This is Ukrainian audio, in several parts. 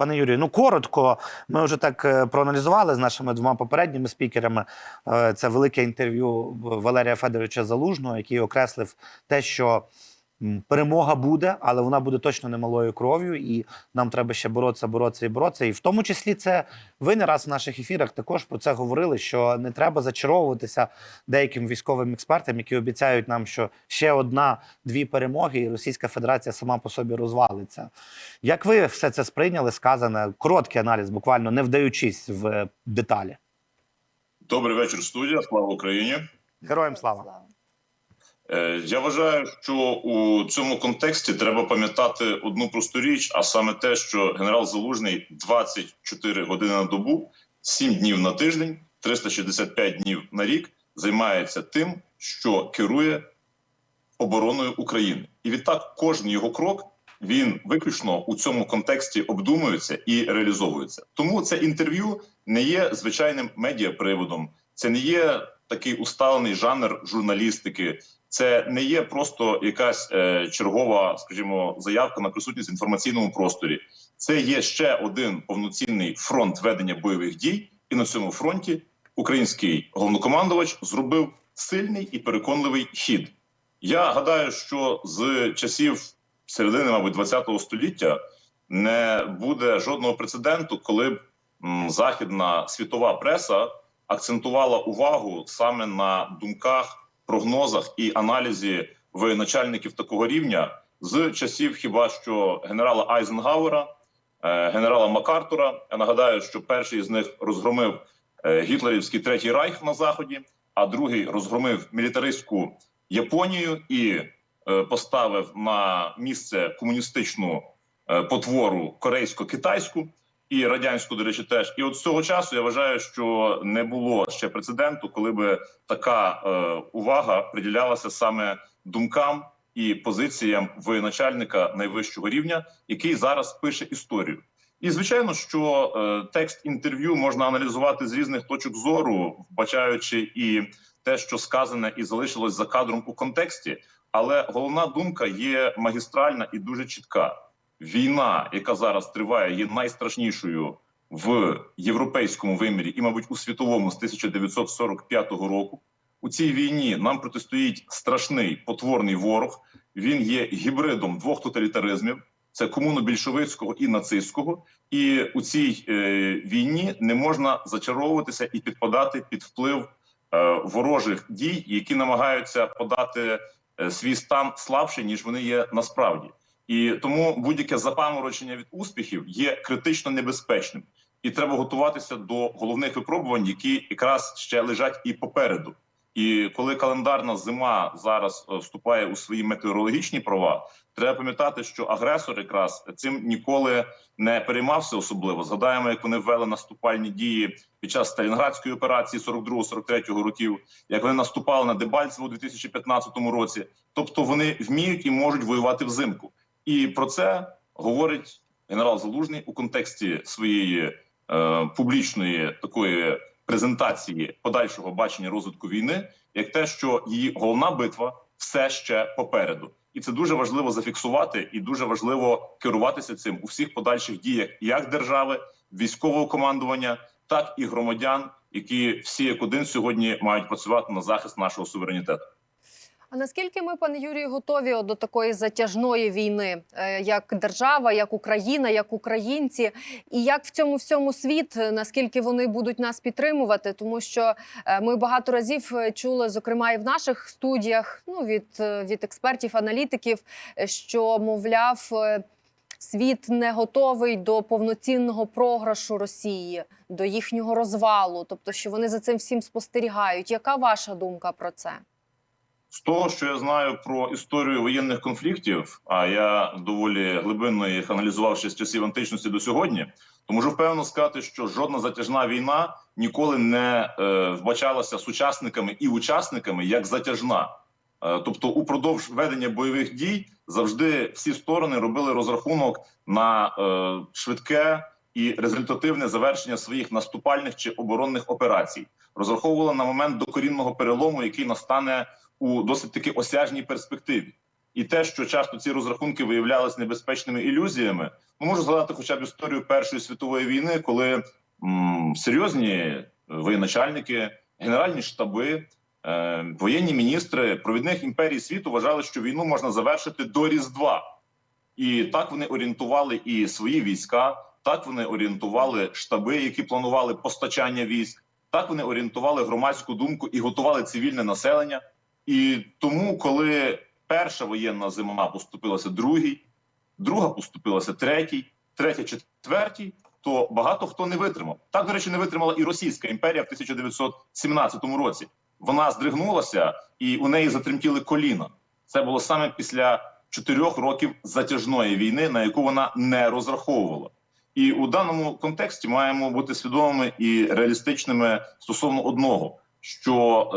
Пане Юрію, ну коротко. Ми вже так е, проаналізували з нашими двома попередніми спікерами. Е, Це велике інтерв'ю Валерія Федоровича Залужного, який окреслив те, що перемога буде, але вона буде точно не малою кров'ю, і нам треба ще боротися, боротися і боротися. І в тому числі це ви не раз в наших ефірах також про це говорили: що не треба зачаровуватися деяким військовим експертам, які обіцяють нам, що ще одна-дві перемоги, і Російська Федерація сама по собі розвалиться. Як ви все це сприйняли, сказане? Короткий аналіз, буквально не вдаючись в деталі. Добрий вечір, студія. Слава Україні. Героям слава. Е, Я вважаю, що у цьому контексті треба пам'ятати одну просту річ, а саме те, що генерал Залужний 24 години на добу, 7 днів на тиждень, 365 днів на рік займається тим, що керує обороною України, і відтак кожен його крок він виключно у цьому контексті обдумується і реалізовується. Тому це інтерв'ю не є звичайним медіаприводом, це не є такий усталений жанр журналістики. Це не є просто якась е, чергова, скажімо, заявка на присутність в інформаційному просторі. Це є ще один повноцінний фронт ведення бойових дій, і на цьому фронті український головнокомандувач зробив сильний і переконливий хід. Я гадаю, що з часів середини, мабуть, ХХ століття не буде жодного прецеденту, коли б західна світова преса акцентувала увагу саме на думках, прогнозах і аналізі воєначальників такого рівня з часів хіба що генерала Айзенгауера, е, генерала Макартура. Я нагадаю, що перший з них розгромив е, гітлерівський третій райх на заході, а другий розгромив мілітаристську Японію і е, поставив на місце комуністичну потвору корейсько-китайську і радянську, до речі, теж. І от з цього часу я вважаю, що не було ще прецеденту, коли би така е, увага приділялася саме думкам і позиціям воєначальника найвищого рівня, який зараз пише історію. І звичайно, що е, текст інтерв'ю можна аналізувати з різних точок зору, вбачаючи і те, що сказане і залишилось за кадром у контексті. Але головна думка є магістральна і дуже чітка. Війна, яка зараз триває, є найстрашнішою в європейському вимірі і, мабуть, у світовому з 1945 року. У цій війні нам протистоїть страшний потворний ворог. Він є гібридом двох тоталітаризмів: це комуно-більшовицького і нацистського. І у цій е, війні не можна зачаровуватися і підпадати під вплив е, ворожих дій, які намагаються подати е, свій стан слабше ніж вони є насправді. І тому будь-яке запаморочення від успіхів є критично небезпечним, і треба готуватися до головних випробувань, які якраз ще лежать і попереду. І коли календарна зима зараз е, вступає у свої метеорологічні права, треба пам'ятати, що агресор якраз цим ніколи не переймався особливо. Згадаємо, як вони ввели наступальні дії під час Сталінградської операції 42-43 років, як вони наступали на Дебальцево у 2015 році. Тобто вони вміють і можуть воювати взимку. І про це говорить генерал Залужний у контексті своєї е, публічної такої презентації подальшого бачення розвитку війни, як те, що її головна битва все ще попереду, і це дуже важливо зафіксувати, і дуже важливо керуватися цим у всіх подальших діях як держави, військового командування, так і громадян, які всі як один сьогодні мають працювати на захист нашого суверенітету. А наскільки ми, пане Юрію, готові до такої затяжної війни, е, як держава, як Україна, як українці, і як в цьому всьому світ, е, наскільки вони будуть нас підтримувати? Тому що е, ми багато разів чули, зокрема і в наших студіях, ну від, від експертів, аналітиків, що мовляв. Світ не готовий до повноцінного програшу Росії, до їхнього розвалу, тобто, що вони за цим всім спостерігають. Яка ваша думка про це? З того, що я знаю про історію воєнних конфліктів, а я доволі глибинно їх аналізував ще з часів античності до сьогодні, то можу впевнено сказати, що жодна затяжна війна ніколи не е, вбачалася сучасниками і учасниками як затяжна. Е, тобто, упродовж ведення бойових дій завжди всі сторони робили розрахунок на е, швидке і результативне завершення своїх наступальних чи оборонних операцій, розраховували на момент докорінного перелому, який настане у досить таки осяжній перспективі. і те, що часто ці розрахунки виявлялися небезпечними ілюзіями, ну можу згадати хоча б історію Першої світової війни, коли м, серйозні воєначальники, генеральні штаби, е, воєнні міністри провідних імперій світу вважали, що війну можна завершити до Різдва. І так вони орієнтували і свої війська, так вони орієнтували штаби, які планували постачання військ, так вони орієнтували громадську думку і готували цивільне населення. І тому, коли перша воєнна зима поступилася другій, друга поступилася третій, третя четвертій, то багато хто не витримав. Так, до речі, не витримала і Російська імперія в 1917 році. Вона здригнулася і у неї затремтіли коліна. Це було саме після чотирьох років затяжної війни, на яку вона не розраховувала. І у даному контексті маємо бути свідомими і реалістичними стосовно одного, що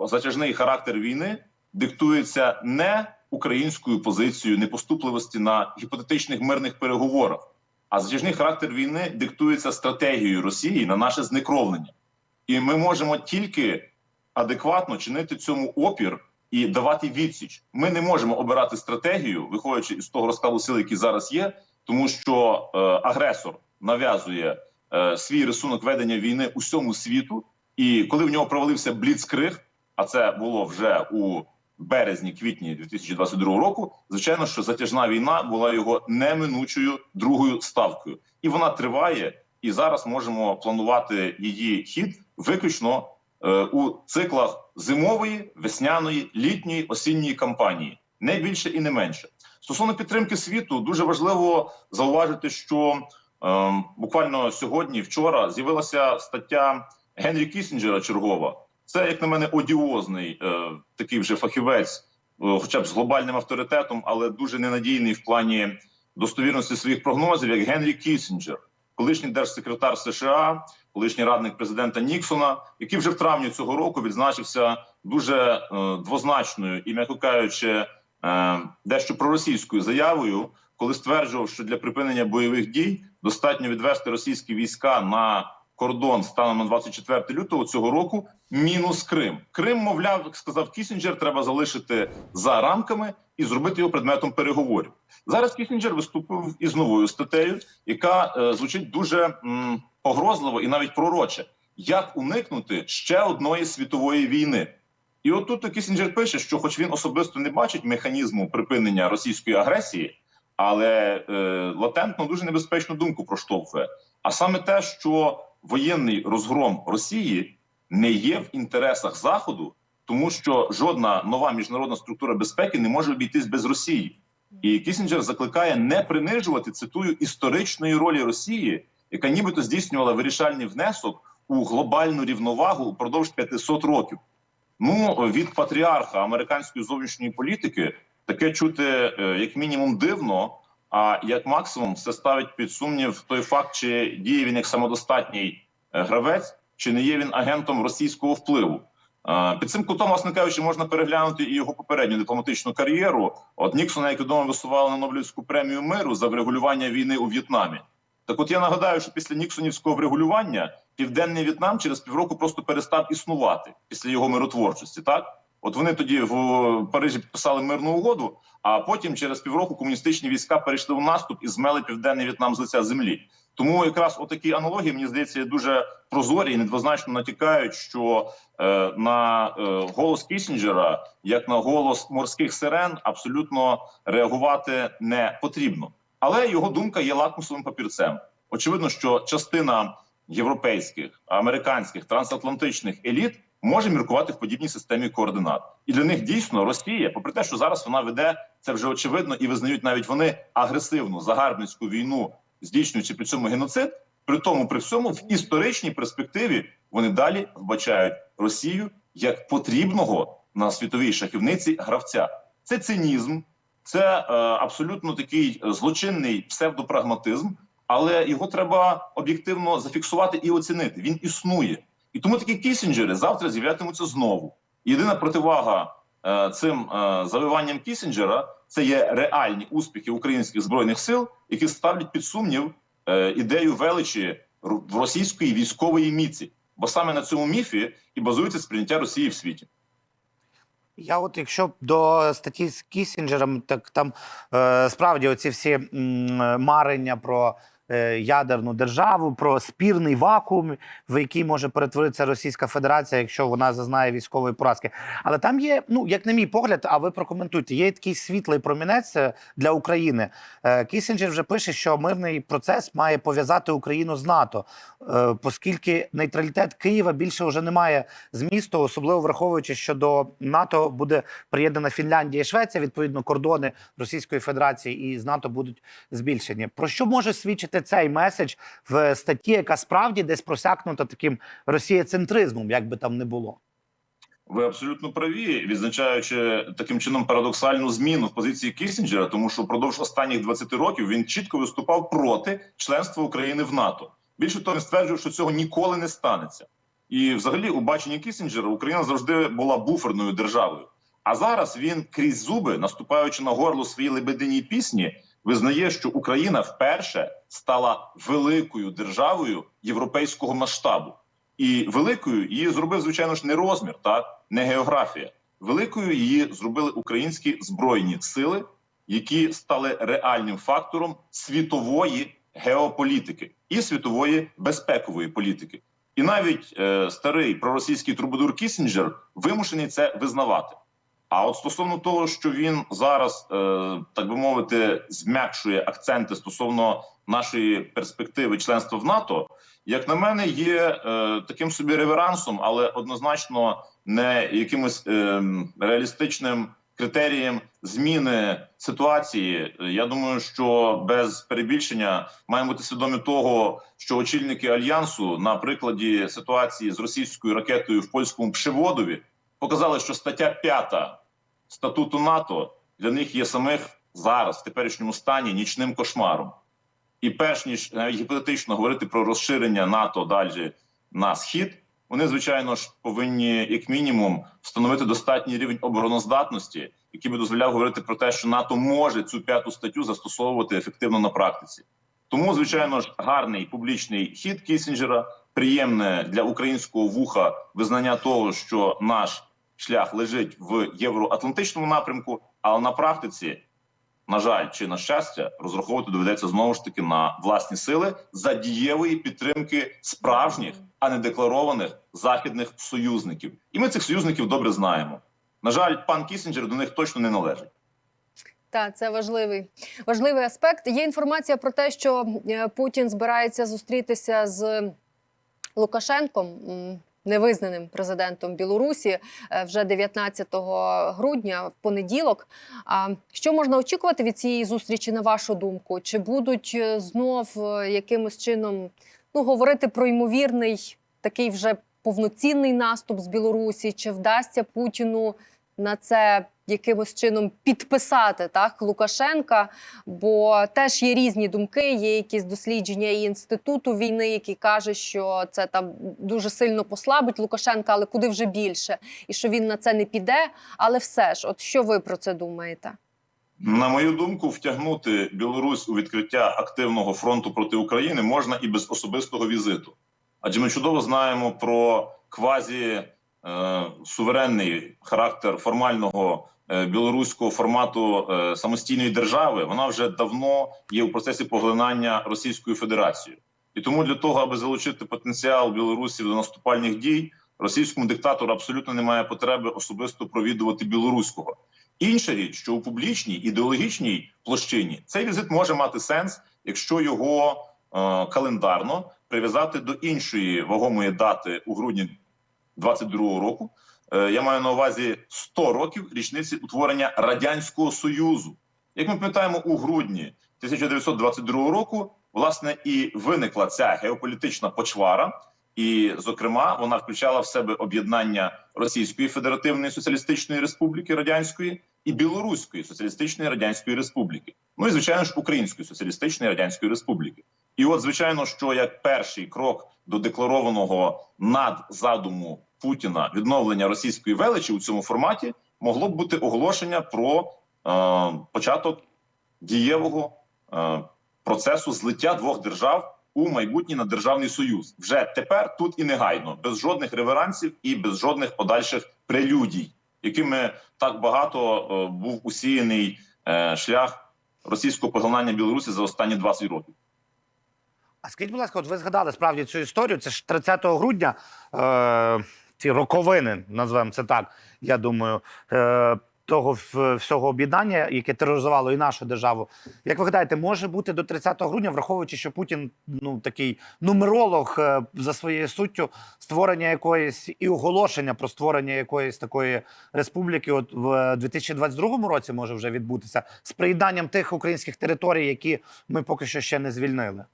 е, затяжний характер війни диктується не українською позицією непоступливості на гіпотетичних мирних переговорах, а затяжний характер війни диктується стратегією Росії на наше знекровлення. І ми можемо тільки адекватно чинити цьому опір і давати відсіч. Ми не можемо обирати стратегію, виходячи із того розкладу сил, який зараз є, тому що е, агресор нав'язує е, свій рисунок ведення війни усьому світу. І коли в нього провалився бліцкриг, а це було вже у березні-квітні 2022 року, звичайно, що затяжна війна була його неминучою другою ставкою, і вона триває. І зараз можемо планувати її хід виключно е, у циклах зимової, весняної, літньої, осінньої кампанії, не більше і не менше. Стосовно підтримки світу, дуже важливо зауважити, що е, буквально сьогодні, вчора, з'явилася стаття Генрі Кісінджера чергова. Це, як на мене, одіозний е, такий вже фахівець, е, хоча б з глобальним авторитетом, але дуже ненадійний в плані достовірності своїх прогнозів, як Генрі Кісінджер, колишній держсекретар США, колишній радник президента Ніксона, який вже в травні цього року відзначився дуже е, двозначною і, м'яко кажучи, е, дещо проросійською заявою, коли стверджував, що для припинення бойових дій достатньо відвести російські війська на кордон станом на 24 лютого цього року, мінус Крим. Крим, мовляв, сказав Кісінджер, треба залишити за рамками і зробити його предметом переговорів. Зараз Кісінджер виступив із новою статтею, яка е, звучить дуже м, погрозливо і навіть пророче. Як уникнути ще одної світової війни? І от тут Кісінджер пише, що, хоч він особисто не бачить механізму припинення російської агресії, але е, латентно дуже небезпечну думку проштовхує. А саме те, що воєнний розгром Росії не є в інтересах Заходу, тому що жодна нова міжнародна структура безпеки не може обійтись без Росії. І Кісінджер закликає не принижувати цитую історичної ролі Росії, яка нібито здійснювала вирішальний внесок у глобальну рівновагу упродовж 500 років. Ну від патріарха американської зовнішньої політики таке чути е, як мінімум дивно. А як максимум це ставить під сумнів той факт, чи діє він як самодостатній е, гравець, чи не є він агентом російського впливу. Під цим кутом, власне кажучи, можна переглянути і його попередню дипломатичну кар'єру. От Ніксона, як відомо, висували на Нобелівську премію миру за врегулювання війни у В'єтнамі. Так, от я нагадаю, що після Ніксонівського врегулювання південний В'єтнам через півроку просто перестав існувати після його миротворчості. Так, от вони тоді в Парижі підписали мирну угоду, а потім через півроку комуністичні війська перейшли в наступ і змели південний В'єтнам з лиця землі. Тому якраз отакі аналогії мені здається дуже прозорі і недвозначно натякають, що е, на е, голос Кісінджера, як на голос морських сирен, абсолютно реагувати не потрібно. Але його думка є лакмусовим папірцем. Очевидно, що частина європейських, американських, трансатлантичних еліт може міркувати в подібній системі координат, і для них дійсно Росія, попри те, що зараз вона веде це вже очевидно, і визнають навіть вони агресивну загарбницьку війну, здійснюючи при цьому геноцид. При тому, при всьому, в історичній перспективі вони далі вбачають Росію як потрібного на світовій шахівниці гравця. Це цинізм, це е, абсолютно такий злочинний псевдопрагматизм, але його треба об'єктивно зафіксувати і оцінити. Він існує. І тому такі кісінджери завтра з'являтимуться знову. Єдина противага е, цим е, завиванням Кісінджера це є реальні успіхи українських збройних сил, які ставлять під сумнів е, ідею величі російської військової міці. Бо саме на цьому міфі і базується сприйняття Росії в світі. Я от якщо до статті з Кісінджером, так там е, справді оці всі м, марення про ядерну державу, про спірний вакуум, в який може перетворитися Російська Федерація, якщо вона зазнає військової поразки. Але там є, ну як на мій погляд, а ви прокоментуйте, є такий світлий промінець е, для України. Е, Кісінджер вже пише, що мирний процес має пов'язати Україну з НАТО, е, оскільки нейтралітет Києва більше вже не має змісту, особливо враховуючи, що до НАТО буде приєднана Фінляндія і Швеція. Відповідно, кордони Російської Федерації і з НАТО будуть збільшені. Про що може свідчити цей меседж в статті, яка справді десь просякнута таким росієцентризмом, як би там не було? Ви абсолютно праві, відзначаючи таким чином парадоксальну зміну в позиції Кісінджера, тому що впродовж останніх 20 років він чітко виступав проти членства України в НАТО. Більше того, він стверджував, що цього ніколи не станеться. І, взагалі, у баченні Кісінджера Україна завжди була буферною державою. А зараз він крізь зуби, наступаючи на горло своїй лебединій пісні, визнає, що Україна вперше стала великою державою європейського масштабу. І великою її зробив, звичайно ж, не розмір, так не географія. Великою її зробили українські збройні сили, які стали реальним фактором світової геополітики і світової безпекової політики. І навіть е, старий проросійський трубадур Кісінджер вимушений це визнавати. А от стосовно того, що він зараз, е, так би мовити, зм'якшує акценти стосовно нашої перспективи членства в НАТО, як на мене, є е, таким собі реверансом, але однозначно не якимось е, реалістичним критерієм зміни ситуації. Я думаю, що без перебільшення маємо бути свідомі того, що очільники альянсу на прикладі ситуації з російською ракетою в польському Пшеводові показали, що стаття 5 статуту НАТО для них є самих зараз в теперішньому стані нічним кошмаром. І перш ніж навіть гіпотетично говорити про розширення НАТО далі на схід, вони звичайно ж повинні, як мінімум, встановити достатній рівень обороноздатності, який би дозволяв говорити про те, що НАТО може цю п'яту статтю застосовувати ефективно на практиці. Тому, звичайно ж, гарний публічний хід Кісінджера, приємне для українського вуха визнання того, що наш шлях лежить в євроатлантичному напрямку, але на практиці на жаль, чи на щастя, розраховувати доведеться знову ж таки на власні сили за дієвої підтримки справжніх, а не декларованих західних союзників. І ми цих союзників добре знаємо. На жаль, пан Кісінджер до них точно не належить. Так, це важливий важливий аспект. Є інформація про те, що е, Путін збирається зустрітися з Лукашенком, невизнаним президентом Білорусі, е, вже 19 грудня, в понеділок. А що можна очікувати від цієї зустрічі, на вашу думку? Чи будуть е, знов е, якимось чином ну, говорити про ймовірний такий вже повноцінний наступ з Білорусі? Чи вдасться Путіну на це якимось чином підписати так Лукашенка? Бо теж є різні думки. Є якісь дослідження і інституту війни, які кажуть, що це там дуже сильно послабить Лукашенка, але куди вже більше, і що він на це не піде. Але все ж, от що ви про це думаєте? На мою думку, втягнути Білорусь у відкриття активного фронту проти України можна і без особистого візиту, адже ми чудово знаємо про квазі е, суверенний характер формального білоруського формату е, самостійної держави. Вона вже давно є у процесі поглинання Російською Федерацією, і тому для того, аби залучити потенціал білорусів до наступальних дій, російському диктатору абсолютно немає потреби особисто провідувати білоруського. Інша річ, що у публічній ідеологічній площині цей візит може мати сенс, якщо його е, календарно прив'язати до іншої вагомої дати у грудні 22-го року. Е, я маю на увазі 100 років річниці утворення радянського союзу. Як ми пам'ятаємо, у грудні 1922 року власне і виникла ця геополітична почвара. І, зокрема, вона включала в себе об'єднання Російської Федеративної Соціалістичної Республіки Радянської і Білоруської Соціалістичної Радянської Республіки. Ну і звичайно ж Української Соціалістичної Радянської Республіки. І, от, звичайно, що як перший крок до декларованого надзадуму Путіна відновлення російської величі у цьому форматі могло б бути оголошення про е, початок дієвого е, процесу злиття двох держав у майбутній наддержавний союз вже тепер, тут і негайно, без жодних реверансів і без жодних подальших прелюдій. якими так багато е, був усіяний е, шлях російського поглинання Білорусі за останні 20 років. А скажіть, будь ласка, от ви згадали справді цю історію. Це ж 30 грудня, е, ці роковини, назвемо це так. Я думаю, е, того всього об'єднання, яке тероризувало і нашу державу. Як ви гадаєте, може бути до 30 грудня, враховуючи, що Путін ну такий нумеролог е, за своєю суттю створення якоїсь і оголошення про створення якоїсь такої республіки, от в 2022 році може вже відбутися з приєднанням тих українських територій, які ми поки що ще не звільнили.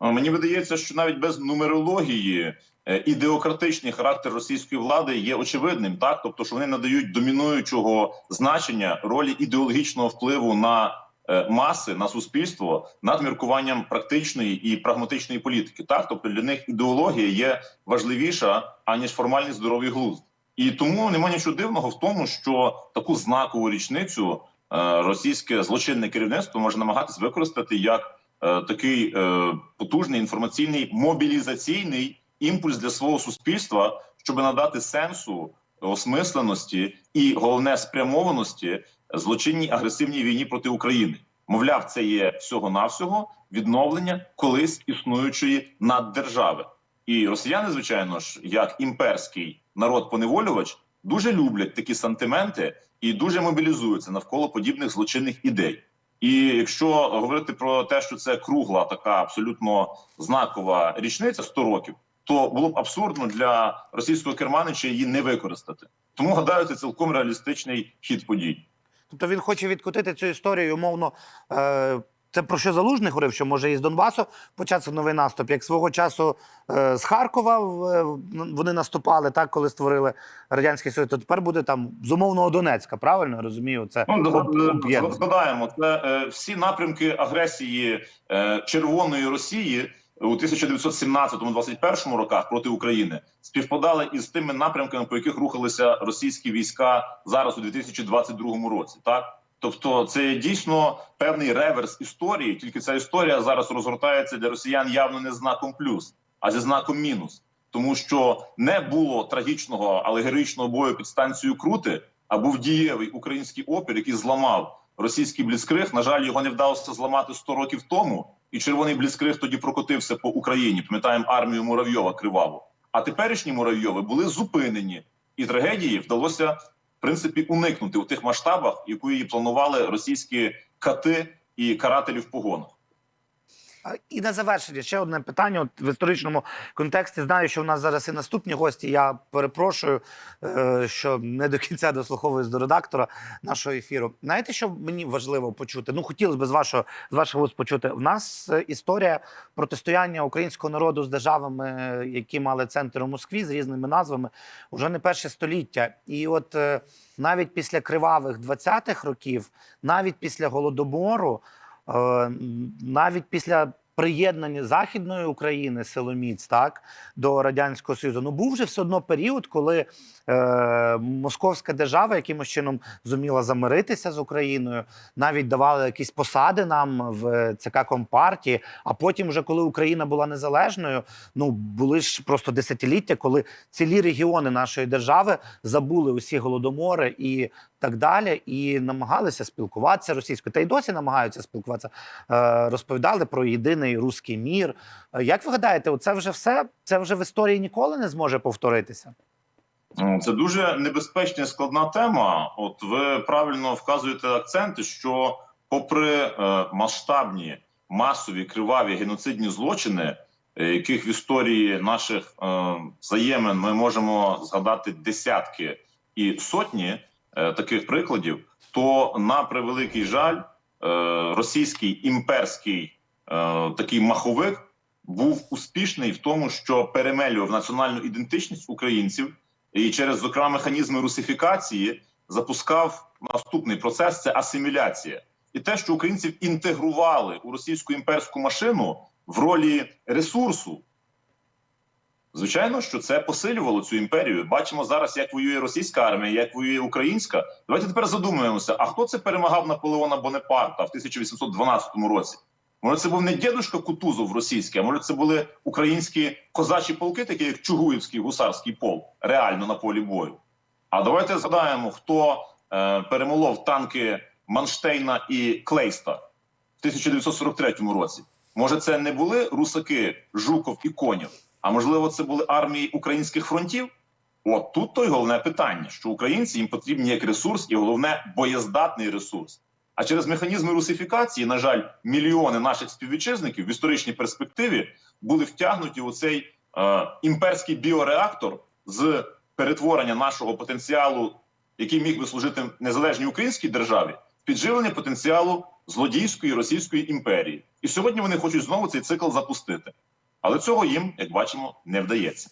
Мені видається, що навіть без нумерології е, ідеократичний характер російської влади є очевидним, так тобто, що вони надають домінуючого значення ролі ідеологічного впливу на е, маси, на суспільство над міркуванням практичної і прагматичної політики. Так, тобто для них ідеологія є важливіша аніж формальний здоровий глузд. І тому немає нічого дивного в тому, що таку знакову річницю е, російське злочинне керівництво може намагатись використати як е, такий е, потужний інформаційний мобілізаційний імпульс для свого суспільства, щоб надати сенсу, осмисленості і головне спрямованості злочинній агресивній війні проти України. Мовляв, це є всього навсього відновлення колись існуючої наддержави. І росіяни, звичайно ж, як імперський народ-поневолювач, дуже люблять такі сантименти і дуже мобілізуються навколо подібних злочинних ідей. І якщо говорити про те, що це кругла, така абсолютно знакова річниця 100 років, то було б абсурдно для російського керманича її не використати. Тому гадаю, це цілком реалістичний хід подій. Тобто він хоче відкотити цю історію, умовно. Е, це про що Залужний говорив, що може із Донбасу почався новий наступ. Як свого часу е, з Харкова е, вони наступали, так, коли створили Радянський Союз, то тепер буде там з умовного Донецька, правильно я розумію? Це Ну, згадаємо, це е, всі напрямки агресії е, Червоної Росії у 1917-21 роках проти України співпадали із тими напрямками, по яких рухалися російські війська зараз у 2022 році. Так, тобто, це дійсно певний реверс історії. Тільки ця історія зараз розгортається для росіян явно не знаком плюс, а зі знаком мінус. Тому що не було трагічного, але героїчного бою під станцією Крути, а був дієвий український опір, який зламав російський бліцкриг. На жаль, його не вдалося зламати 100 років тому, і червоний бліскриг тоді прокотився по Україні. Пам'ятаємо армію Муравйова криваву. А теперішні Муравйови були зупинені, і трагедії вдалося в принципі уникнути у тих масштабах, яку її планували російські кати і карателі в погонах. І на завершення ще одне питання. От в історичному контексті знаю, що в нас зараз і наступні гості. Я перепрошую, е, що не до кінця дослуховуюсь до редактора нашого ефіру. Знаєте, що мені важливо почути? Ну, хотілося б з вашого з вашого вуст почути. В нас е, історія протистояння українського народу з державами, е, які мали центр у Москві з різними назвами, вже не перше століття. І от навіть після кривавих 20-х років, навіть після голодомору. Е, навіть після приєднання західної України силоміць так до радянського союзу, ну був же все одно період, коли е, московська держава якимось чином зуміла замиритися з Україною, навіть давали якісь посади нам в ЦК Компартії. А потім, вже коли Україна була незалежною, ну були ж просто десятиліття, коли цілі регіони нашої держави забули усі голодомори і так далі, і намагалися спілкуватися російською, та й досі намагаються спілкуватися. Е, розповідали про єдиний руський мір. Е, Як ви гадаєте, це вже все? Це вже в історії ніколи не зможе повторитися? Ну, Це дуже небезпечна і складна тема. От ви правильно вказуєте акценти, що, попри е, масштабні масові криваві геноцидні злочини, яких в історії наших взаємин ми можемо згадати десятки і сотні таких прикладів, то на превеликий жаль, е, російський імперський е, такий маховик був успішний в тому, що перемелював національну ідентичність українців і через зокрема механізми русифікації запускав наступний процес це асиміляція, і те, що українців інтегрували у російську імперську машину в ролі ресурсу. Звичайно, що це посилювало цю імперію. Бачимо зараз, як воює російська армія, як воює українська. Давайте тепер задумаємося: а хто це перемагав Наполеона Бонапарта в 1812 році? Може, це був не дідушка Кутузов російський, а може, це були українські козачі полки, такі як Чугуївський гусарський полк, реально на полі бою. А давайте згадаємо, хто е, перемолов танки Манштейна і Клейста в 1943 році. Може, це не були русаки Жуков і Конєв, а можливо, це були армії українських фронтів? От тут то й головне питання, що українці їм потрібні як ресурс, і головне боєздатний ресурс. А через механізми русифікації, на жаль, мільйони наших співвітчизників в історичній перспективі були втягнуті у цей е, імперський біореактор з перетворення нашого потенціалу, який міг би служити незалежній українській державі, в підживлення потенціалу злодійської російської імперії. І сьогодні вони хочуть знову цей цикл запустити. Але цього їм, як бачимо, не вдається.